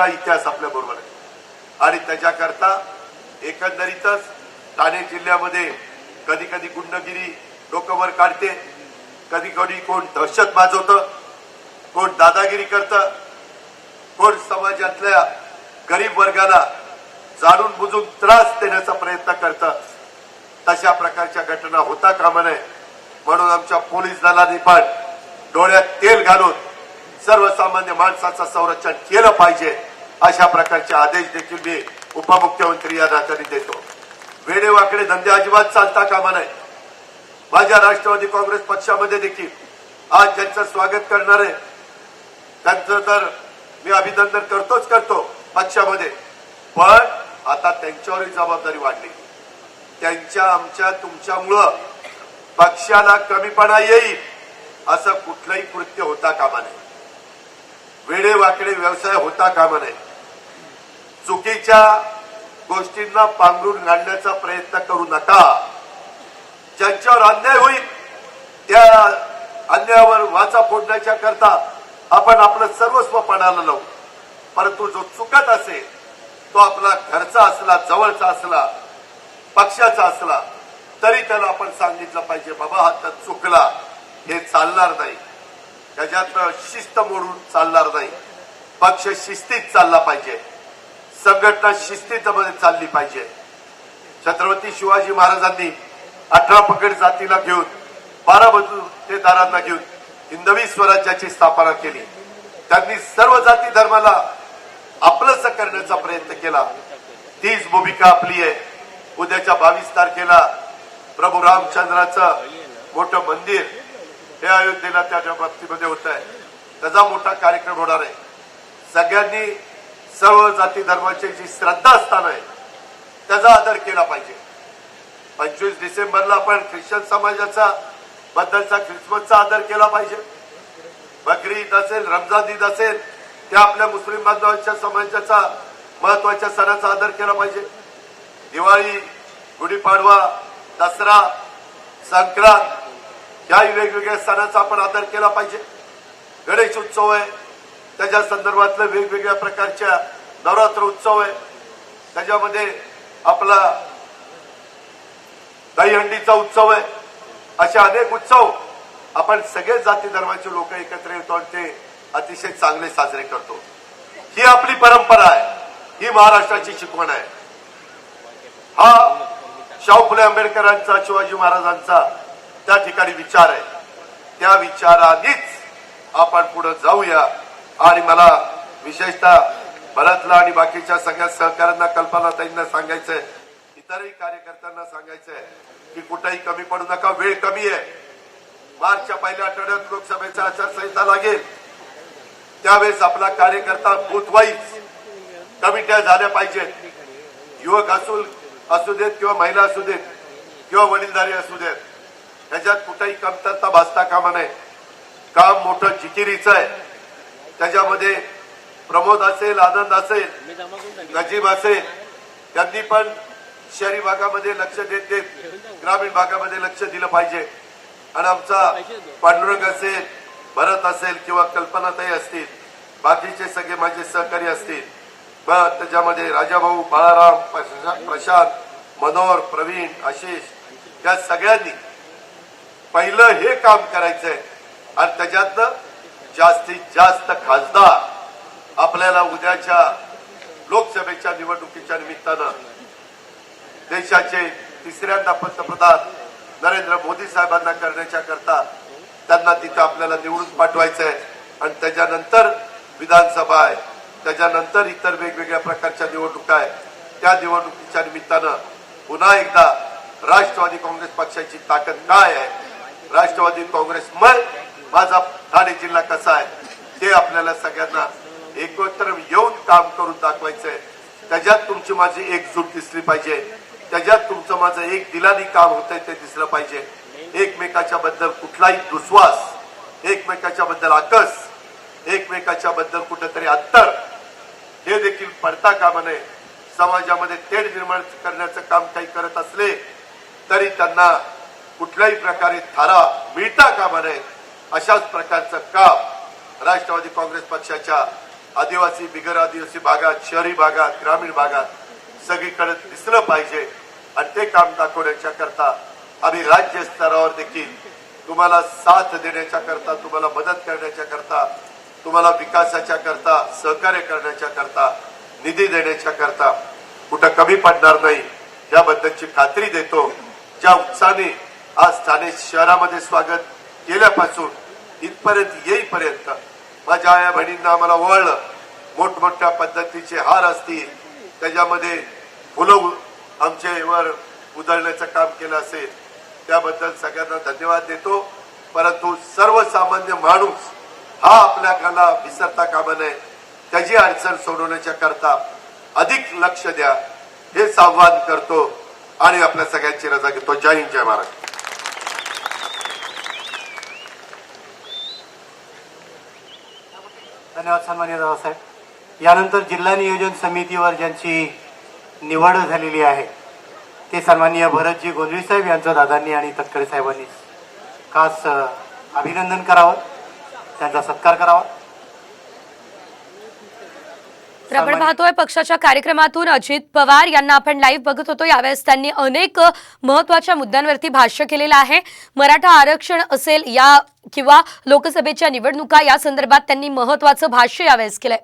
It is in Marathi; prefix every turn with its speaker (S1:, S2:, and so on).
S1: वेगळा इतिहास आपल्या बरोबर आहे. आणि त्याच्याकरता एकंदरीतच ठाणे जिल्ह्यामध्ये कधी कधी गुंडगिरी डोकंवर काढते कधी कधी कोण दहशत माजवतं कोण दादागिरी करतं कोण समाजातल्या गरीब वर्गाला जाणून बुजून त्रास देण्याचा प्रयत्न करतं. तशा प्रकारच्या घटना होता कामा नये. म्हणून आमच्या पोलीस दलाने पण डोळ्यात तेल घालून सर्वसामान्य माणसाचं संरक्षण केलं पाहिजे. अशा प्रकारचे आदेश देखील मी उपमुख्यमंत्री या नात्याने देतो. वेडेवाकडे धंदे अजिबात चालता कामा नये. माझ्या राष्ट्रवादी काँग्रेस पक्षामध्ये देखील आज ज्यांचं स्वागत करणार आहे त्यांचं तर मी अभिनंदन करतोच करतो पक्षामध्ये. पण आता त्यांच्यावरही जबाबदारी वाढली. त्यांच्या आमच्या तुमच्यामुळं पक्षाला कमीपणा येईल असं कुठलंही कृत्य होता कामा नये. वेडेवाकडे व्यवसाय होता कामा नये. चुकीच्या गोष्टींना पांघरून घालण्याचा प्रयत्न करू नका. ज्यांच्यावर अन्याय होईल त्या अन्यायावर वाचा फोडण्याच्या करता आपण आपलं सर्वस्व पणाला लावू. परंतु जो चुकत असेल तो आपला घरचा असला जवळचा असला पक्षाचा असला तरी त्याला आपण सांगितलं पाहिजे बाबा हा तर चुकला. हे चालणार नाही. त्याच्यातनं शिस्त मोडून चालणार नाही. पक्ष शिस्तीत चालला पाहिजे. संघटना शिस्तीमध्ये चालली पाहिजे. छत्रपती शिवाजी महाराजांनी अठरा पकड जातीला घेऊन बारा बंधुतेदारांना घेऊन हिंदवी स्वराज्याची स्थापना केली. त्यांनी सर्व जाती धर्माला आपलंच करण्याचा प्रयत्न केला. तीच भूमिका आपली आहे. उद्याच्या बावीस तारखेला प्रभू रामचंद्राचं मोठं मंदिर हे अयोध्येला त्या बाबतीमध्ये होत आहे त्याचा मोठा कार्यक्रम होणार आहे. सगळ्यांनी सर्व जाती धर्माची जी श्रद्धा स्थान आहे त्याचा आदर केला पाहिजे. पंचवीस डिसेंबरला आपण ख्रिश्चन समाजाचा बद्दलचा ख्रिसमसचा आदर केला पाहिजे. बकरी ईद असेल रमजान ईद असेल त्या आपल्या मुस्लिम बांधवांच्या समाजाचा महत्त्वाच्या सणाचा आदर केला पाहिजे. दिवाळी गुढीपाडवा दसरा संक्रांत याही वेगवेगळ्या सणाचा आपण आदर केला पाहिजे. गणेश उत्सव आहे त्याच्या संदर्भातलं वेगवेगळ्या प्रकारच्या नवरात्र उत्सव आहे. त्याच्यामध्ये आपला दहीहंडीचा उत्सव आहे. असे अनेक उत्सव आपण सगळे जाती धर्माचे लोक एकत्र येतो आणि ते अतिशय चांगले साजरे करतो. ही आपली परंपरा आहे. ही महाराष्ट्राची शिकवण आहे. हा शाहू फुले आंबेडकरांचा शिवाजी महाराजांचा त्या ठिकाणी विचार आहे. त्या विचारानेच आपण पुढे जाऊया. आणि मला विशेषतः भरतला आणि बाकीच्या सगळ्या सहकाऱ्यांना कल्पनाताईंना सांगायचंय इतरही कार्यकर्त्यांना सांगायचंय की कुठेही कमी पडू नका वेळ कमी आहे. मार्चच्या पहिल्या आठवड्यात लोकसभेचा आचारसंहिता लागेल. त्यावेळेस आपला कार्यकर्ता बुथवाईज कमिट्या झाल्या पाहिजेत. युवक असू असू देत किंवा महिला असू देत किंवा वडीलधारी असू देत त्याच्यात कुठेही कमतरता भासता कामा नये. काम मोठं जिकिरीचं आहे. त्याच्यामध्ये प्रमोद असेल आनंद असेल नजीब असेल त्यांनी पण शहरी भागामध्ये लक्ष देत देत ग्रामीण भागामध्ये लक्ष दिलं पाहिजे. आणि आमचा पांडुरंग असेल भरत असेल किंवा कल्पनाताई असतील बाकीचे सगळे माझे सहकारी असतील त्याच्यामध्ये राजाभाऊ बाळाराम प्रशा- प्रशांत मनोहर प्रवीण आशिष या सगळ्यांनी पहिलं हे काम करायचंय. आणि त्याच्यातनं जास्तीत जास्त खासदार आपल्याला उद्याच्या लोकसभेच्या निवडणुकीच्या निमित्तानं देशाचे तिसऱ्यांदा पंतप्रधान नरेंद्र मोदी साहेबांना करण्याच्या करता त्यांना तिथं आपल्याला निवडून पाठवायचं आहे आणि त्याच्यानंतर विधानसभा आहे. त्याच्यानंतर इतर वेगवेगळ्या प्रकारच्या निवडणुका आहे त्या निवडणुकीच्या निमित्तानं पुन्हा एकदा राष्ट्रवादी काँग्रेस पक्षाची ताकद काय आहे? राष्ट्रवादी काँग्रेस मग माझा ठाणे जिल्हा कसा आहे ते आपल्याला सगळ्यांना एकत्र येऊन काम करून दाखवायचंय. त्याच्यात तुमची माझी एकजूट दिसली पाहिजे. त्याच्यात तुमचं माझं एक दिलानी काम होतंय ते दिसलं पाहिजे. एकमेकाच्या बद्दल कुठलाही दुस्वास एकमेकाच्या बद्दल आकस एकमेकाच्या बद्दल कुठेतरी अंतर हे देखील पडता कामा नये. समाजामध्ये तेढ निर्माण करण्याचं काम काही करत असले तरी त्यांना कुठल्याही प्रकारे थारा मिळता कामा नये. अशाच प्रकारचं काम राष्ट्रवादी काँग्रेस पक्षाच्या आदिवासी बिगर आदिवासी भागात शहरी भागात ग्रामीण भागात सगळीकडे दिसलं पाहिजे आणि ते काम दाखवण्याच्या करता आम्ही राज्य स्तरावर देखील तुम्हाला साथ देण्याच्या करता तुम्हाला मदत करण्याच्या करता तुम्हाला विकासाच्या करता सहकार्य करण्याच्या करता निधी देण्याच्या करता कुठं कमी पडणार नाही याबद्दलची खात्री देतो. ज्या उत्साहाने आज ठाणे शहरामध्ये स्वागत केल्यापासून इथपर्यंत येईपर्यंत माझ्या आया बहिणींना आम्हाला वळलं. मोठमोठ्या पद्धतीचे हार असतील त्याच्यामध्ये फुलं आमच्यावर वर उधळण्याचं काम केलं असेल त्याबद्दल सगळ्यांना धन्यवाद देतो. परंतु सर्वसामान्य माणूस हा आपल्या कला विसरता कामा नये. त्याची अडचण सोडवण्याच्या करता अधिक लक्ष द्या. हेच आव्हान करतो आणि आपल्या सगळ्यांची रजा घेतो. जय हिंद जय महाराष्ट्र.
S2: धन्यवाद सन्मान्य दादासाहेब यानंतर जिल्हा नियोजन समितीवर ज्यांची निवड झालेली आहे ते सन्माननीय भरतजी गोंधळी साहेब यांचं दादांनी आणि तटकरे साहेबांनी खास अभिनंदन करावं त्यांचा सत्कार करावा.
S3: तर आपण पाहतोय पक्षाच्या कार्यक्रमातून अजित पवार यांना आपण लाईव्ह बघत होतो. यावेळेस त्यांनी अनेक महत्त्वाच्या मुद्द्यांवरती भाष्य केलेलं आहे. मराठा आरक्षण असेल या किंवा लोकसभेच्या निवडणुका या संदर्भात त्यांनी महत्वाचं भाष्य यावेळेस केलंय.